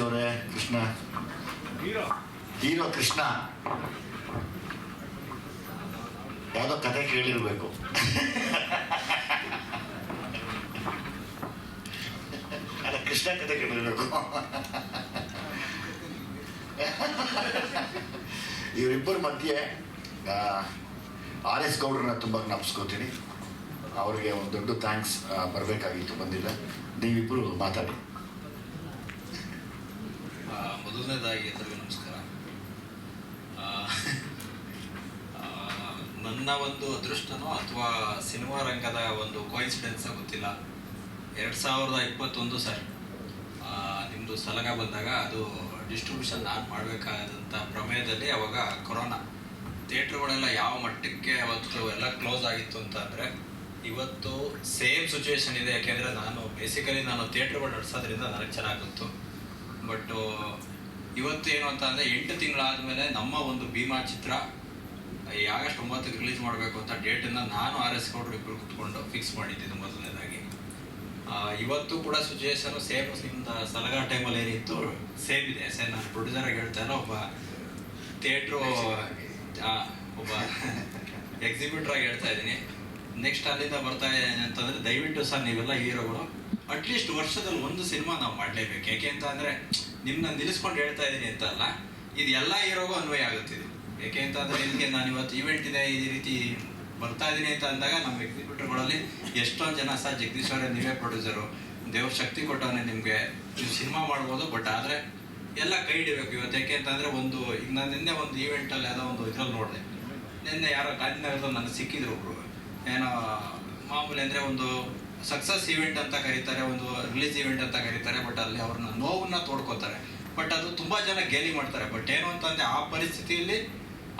ಅವರೇ ಕೃಷ್ಣ ಹೀರೋ ಕೃಷ್ಣ ಯಾವುದೋ ಕತೆ ಕೇಳಿರ್ಬೇಕು. ಅಲ್ಲ ಕೃಷ್ಣ ಕತೆ ಕೇಳಿರ್ಬೇಕು. ಇವರಿಬ್ಬರ ಮಧ್ಯೆ ಆರ್ ಎಸ್ ಗೌಡ್ರನ್ನ ತುಂಬ ಜ್ಞಾಪಿಸ್ಕೋತೀನಿ. ಅವ್ರಿಗೆ ಒಂದು ದೊಡ್ಡ ಥ್ಯಾಂಕ್ಸ್ ಬರಬೇಕಾಗಿತ್ತು ಬಂದಿಲ್ಲ. ನೀವಿಬ್ಬರು ಮಾತಾಡಿ. ಮೊದಲನೇದಾಗಿ ಎಲ್ಲರಿಗೂ ನಮಸ್ಕಾರ. ನನ್ನ ಒಂದು ಅದೃಷ್ಟನೋ ಅಥವಾ ಸಿನಿಮಾ ರಂಗದ ಒಂದು ಕೋಇನ್ಸಿಡೆನ್ಸ್ ಗೊತ್ತಿಲ್ಲ. ಎರಡು ಸಾವಿರದ ಇಪ್ಪತ್ತೊಂದು ಸರ್ ನಿಮ್ಮದು ಸಲಗ ಬಂದಾಗ ಅದು ಡಿಸ್ಟ್ರಿಬ್ಯೂಷನ್ ನಾನು ಮಾಡಬೇಕಾದಂಥ ಪ್ರಮೇಯದಲ್ಲಿ ಅವಾಗ ಕೊರೋನಾ. ಥಿಯೇಟ್ರ್ಗಳೆಲ್ಲ ಯಾವ ಮಟ್ಟಕ್ಕೆ ಅವತ್ತು ಎಲ್ಲ ಕ್ಲೋಸ್ ಆಗಿತ್ತು ಅಂತ ಅಂದರೆ, ಇವತ್ತು ಸೇಮ್ ಸಿಚುವೇಶನ್ ಇದೆ. ಯಾಕೆಂದರೆ ನಾನು ಬೇಸಿಕಲಿ ನಾನು ಥಿಯೇಟ್ರ್ಗಳು ನಡೆಸೋದ್ರಿಂದ ನನಗೆ ಚೆನ್ನಾಗಿ ಗೊತ್ತು. ಬಟ್ ಇವತ್ತು ಏನು ಅಂತ ಅಂದರೆ ಎಂಟು ತಿಂಗಳಾದಮೇಲೆ ನಮ್ಮ ಒಂದು ಭೀಮಾ ಚಿತ್ರ, ಈ ಆಗಸ್ಟ್ ಒಂಬತ್ತಕ್ಕೆ ರಿಲೀಸ್ ಮಾಡಬೇಕು ಅಂತ ಡೇಟನ್ನು ನಾನು ಆರ್ ಎಸ್ ಗೌಡ್ರು ಕುತ್ಕೊಂಡು ಫಿಕ್ಸ್ ಮಾಡಿದ್ದೀನಿ ಮೊದಲನೇದಾಗಿ. ಇವತ್ತು ಕೂಡ ಸಿಚುವೇಶನ್ ಸೇಮ್ ನಿಮ್ದು ಸಲಗಾ ಟೈಮಲ್ಲಿ ಏನಿತ್ತು ಸೇಮ್ ಇದೆ. ಸರ್ ನಾನು ಪ್ರೊಡ್ಯೂಸರ್ ಆಗಿ ಹೇಳ್ತಾ ಇಲ್ಲ, ಒಬ್ಬ ಥಿಯೇಟ್ರು ಒಬ್ಬ ಎಕ್ಸಿಬಿಟರ್ ಆಗಿ ಹೇಳ್ತಾ ಇದ್ದೀನಿ. ನೆಕ್ಸ್ಟ್ ಅಲ್ಲಿಂದ ಬರ್ತಾ ಇದೆ ಅಂತಂದ್ರೆ ದಯವಿಟ್ಟು ಸರ್ ನೀವೆಲ್ಲ ಹೀರೋಗಳು ಅಟ್ಲೀಸ್ಟ್ ವರ್ಷದಲ್ಲಿ ಒಂದು ಸಿನಿಮಾ ನಾವು ಮಾಡಲೇಬೇಕು. ಯಾಕೆ ಅಂತ ಅಂದ್ರೆ ನಿಮ್ಮನ್ನ ನಿಲ್ಲಿಸ್ಕೊಂಡು ಹೇಳ್ತಾ ಇದ್ದೀನಿ ಅಂತ ಅಲ್ಲ, ಇದು ಎಲ್ಲ ಹೀರೋಗೂ ಅನ್ವಯ ಆಗುತ್ತೆ ಇದು. ಯಾಕೆ ಅಂತ ನಿಮಗೆ ನಾನು ಇವತ್ತು ಈವೆಂಟ್ ಇದೆ, ಈ ರೀತಿ ಬರ್ತಾ ಇದ್ದೀನಿ ಅಂತ ಅಂದಾಗ ನಮ್ಮ ಎಕ್ಸಿಬಿಟರ್ಗಳಲ್ಲಿ ಎಷ್ಟೊಂದು ಜನ ಸರ್, ಜಗದೀಶ್ ಅವರೇ ನೀವೇ ಪ್ರೊಡ್ಯೂಸರು ದೇವ್ರ ಶಕ್ತಿ ಕೊಟ್ಟವನೇ ನಿಮಗೆ. ನೀವು ಸಿನಿಮಾ ಮಾಡ್ಬೋದು ಬಟ್ ಆದರೆ ಎಲ್ಲ ಕೈ ಹಿಡಿಬೇಕು ಇವತ್ತು. ಯಾಕೆ ಅಂತಂದರೆ, ಒಂದು, ಈಗ ನಾನು ನಿನ್ನೆ ಒಂದು ಈವೆಂಟಲ್ಲಿ ಯಾವುದೋ ಒಂದು ಇದ್ರಲ್ಲಿ ನೋಡಿದೆ. ನಿನ್ನೆ ಯಾರೋ ಗಾಂಧಿನಗರದಲ್ಲಿ ನನಗೆ ಸಿಕ್ಕಿದ್ರು ಒಬ್ರು. ಏನೋ ಮಾಮೂಲಿ ಅಂದರೆ ಒಂದು ಸಕ್ಸಸ್ ಈವೆಂಟ್ ಅಂತ ಕರೀತಾರೆ, ಒಂದು ರಿಲೀಸ್ ಈವೆಂಟ್ ಅಂತ ಕರೀತಾರೆ ಬಟ್ ಅಲ್ಲಿ ಅವ್ರನ್ನ ನೋವನ್ನ ತೋಡ್ಕೋತಾರೆ. ಬಟ್ ಅದು ತುಂಬ ಜನ ಗೇಲಿ ಮಾಡ್ತಾರೆ. ಬಟ್ ಏನು ಅಂತಂದರೆ ಆ ಪರಿಸ್ಥಿತಿಯಲ್ಲಿ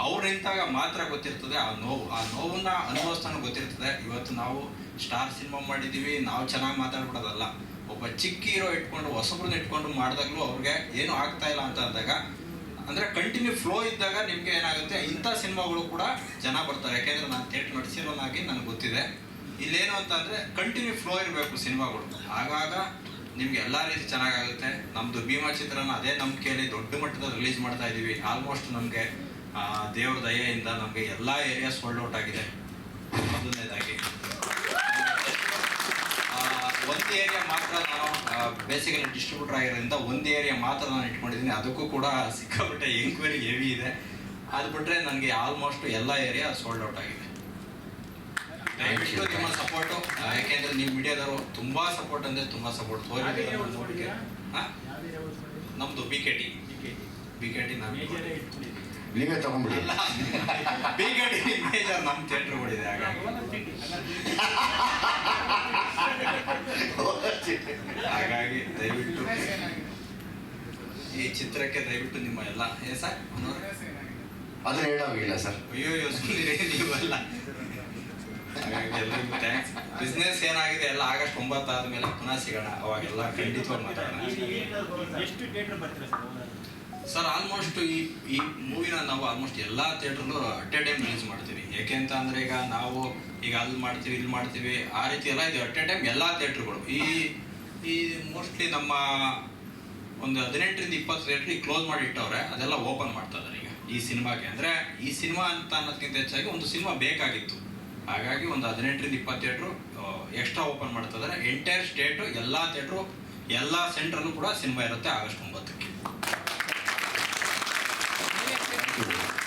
ಅವ್ರು ನಿಂತಾಗ ಮಾತ್ರ ಗೊತ್ತಿರ್ತದೆ, ಆ ನೋವು, ಆ ನೋವನ್ನ ಅನುಭವಿಸ್ತಾನು ಗೊತ್ತಿರ್ತದೆ. ಇವತ್ತು ನಾವು ಸ್ಟಾರ್ ಸಿನಿಮಾ ಮಾಡಿದ್ದೀವಿ ನಾವು ಚೆನ್ನಾಗಿ ಮಾತಾಡ್ಬಿಡೋದಲ್ಲ. ಒಬ್ಬ ಚಿಕ್ಕ ಹೀರೋ ಇಟ್ಕೊಂಡು, ಹೊಸಬ್ರನ್ನ ಇಟ್ಕೊಂಡು ಮಾಡಿದಾಗಲೂ ಅವ್ರಿಗೆ ಏನು ಆಗ್ತಾ ಇಲ್ಲ ಅಂತ ಅಂದಾಗ ಅಂದ್ರೆ ಕಂಟಿನ್ಯೂ ಫ್ಲೋ ಇದ್ದಾಗ ನಿಮ್ಗೆ ಏನಾಗುತ್ತೆ? ಇಂಥ ಸಿನಿಮಾಗಳು ಕೂಡ ಜನ ಬರ್ತಾರೆ. ಯಾಕೆಂದ್ರೆ ನಾನು ಥಿಯೇಟರ್ ನಡೆಸಿರೋನಾಗಿ ನನಗೆ ಗೊತ್ತಿದೆ. ಇಲ್ಲೇನು ಅಂತ ಅಂದ್ರೆ ಕಂಟಿನ್ಯೂ ಫ್ಲೋ ಇರಬೇಕು ಸಿನಿಮಾಗಳು. ಆಗಾಗ ನಿಮ್ಗೆ ಎಲ್ಲ ರೀತಿ ಚೆನ್ನಾಗಾಗುತ್ತೆ. ನಮ್ದು ಭೀಮಾ ಚಿತ್ರನ ಅದೇ ನಂಬಿಕೆಯಲ್ಲಿ ದೊಡ್ಡ ಮಟ್ಟದ ರಿಲೀಸ್ ಮಾಡ್ತಾ ಇದೀವಿ. ಆಲ್ಮೋಸ್ಟ್ ನಮಗೆ ದೇವ್ರ ದಯೆಯಿಂದ ನಮಗೆ ಎಲ್ಲ ಏರಿಯಾಸ್ ಸೋಲ್ಡ್ ಔಟ್ ಆಗಿದೆ. ಮೊದಲನೇದಾಗಿ. ಒಂದು ಏರಿಯಾ ಮಾತ್ರ ನಾನು ಬೇಸಿಕಲಿ ಡಿಸ್ಟ್ರಿಬ್ಯೂಟರ್ ಆಗಿರೋದ್ರಿಂದ ಒಂದು ಏರಿಯಾ ಮಾತ್ರ ನಾನು ಇಟ್ಕೊಂಡಿದ್ದೀನಿ. ಅದಕ್ಕೂ ಕೂಡ ಸಿಕ್ಕಾಪಟ್ಟೆ ಎಂಕ್ವೈರಿ ಹೆವಿ ಇದೆ. ಅದು ಬಿಟ್ಟರೆ ನನಗೆ ಆಲ್ಮೋಸ್ಟ್ ಎಲ್ಲ ಏರಿಯಾ ಸೋಲ್ಡ್ ಔಟ್ ಆಗಿದೆ. ದಯವಿಟ್ಟು ನಿಮ್ಮ ಸಪೋರ್ಟು ಯಾಕೆಂದರೆ ನೀವು ಮೀಡಿಯಾದವರು ತುಂಬ ಸಪೋರ್ಟ್ ಅಂದ್ರೆ ತುಂಬ ಸಪೋರ್ಟ್ ನಮ್ದು B K T B K T ನಾನು ನೀವೇ ತಗೊಂಡ್ಬಿಡಿ. ಬಿಗಡಿ ಮೇಜರ್ ನಮ್ಮ ಥಿಯೇಟರ್ಗಳಿದೆ ಹಾಗಾಗಿ ಹಾಗಾಗಿ ದಯವಿಟ್ಟು ಈ ಚಿತ್ರಕ್ಕೆ ದಯವಿಟ್ಟು ನಿಮ್ಮ ಎಲ್ಲ ಏ ಸರ್? ಅದನ್ನ ಹೇಳೋಗಿಲ್ಲ ಸರ್. ಅಯ್ಯೋ ಸುಮ್ಮನೆ ನೀವೆಲ್ಲ. ಎಲ್ಲರಿಗೂ ಥ್ಯಾಂಕ್ಸ್ ಬಿಸ್ನೆಸ್ ಏನಾಗಿದೆ? ಎಲ್ಲ ಆಗಸ್ಟ್ ಒಂಬತ್ತು ಆದ್ಮೇಲೆ ಪುನಃ ಸಿಗೋಣ. ಅವಾಗೆಲ್ಲ ಖಂಡಿತವಾಗಿ ಮಾತಾಡೋಣ. ಎಷ್ಟು ಥಿಯೇಟರ್ ಬರ್ತೀರಾ ಸರ್? ಸರ್ ಆಲ್ಮೋಸ್ಟ್ ಈ ಈ ಮೂವಿನ ನಾವು ಆಲ್ಮೋಸ್ಟ್ ಎಲ್ಲ ಥಿಯೇಟ್ರಲ್ಲೂ ಅಟ್ ಎ ಟೈಮ್ ರಿಲೀಸ್ ಮಾಡ್ತೀವಿ. ಯಾಕೆ ಅಂತ ಅಂದ್ರೆ ಈಗ ನಾವು ಈಗ ಅಲ್ಲಿ ಮಾಡ್ತೀವಿ, ಇಲ್ಲಿ ಮಾಡ್ತೀವಿ, ಆ ರೀತಿ ಎಲ್ಲ ಇದೆ. ಅಟ್ ಎ ಟೈಮ್ ಎಲ್ಲ ಥಿಯೇಟ್ರುಗಳು ಈ ಈ ಮೋಸ್ಟ್ಲಿ ನಮ್ಮ ಒಂದು ಹದಿನೆಂಟರಿಂದ ಇಪ್ಪತ್ತು ಥಿಯೇಟ್ರ್ ಕ್ಲೋಸ್ ಮಾಡಿ ಇಟ್ಟವ್ರೆ, ಅದೆಲ್ಲ ಓಪನ್ ಮಾಡ್ತಾ ಇದ್ದಾರೆ ಈಗ ಈ ಸಿನಿಮಾಗೆ. ಅಂದರೆ ಈ ಸಿನಿಮಾ ಅಂತ ಅನ್ನೋದಕ್ಕಿಂತ ಹೆಚ್ಚಾಗಿ ಒಂದು ಸಿನಿಮಾ ಬೇಕಾಗಿತ್ತು. ಹಾಗಾಗಿ ಒಂದು ಹದಿನೆಂಟರಿಂದ ಇಪ್ಪತ್ತು ಥಿಯೇಟ್ರು ಎಕ್ಸ್ಟ್ರಾ ಓಪನ್ ಮಾಡ್ತಾ ಇದ್ದಾರೆ ಎಂಟೈರ್ ಸ್ಟೇಟು ಎಲ್ಲ ಥಿಯೇಟ್ರು ಎಲ್ಲ ಸೆಂಟ್ರಲ್ಲೂ ಕೂಡ ಸಿನಿಮಾ ಇರುತ್ತೆ ಆಗಸ್ಟ್ ಒಂಬತ್ತಕ್ಕೆ. Thank you.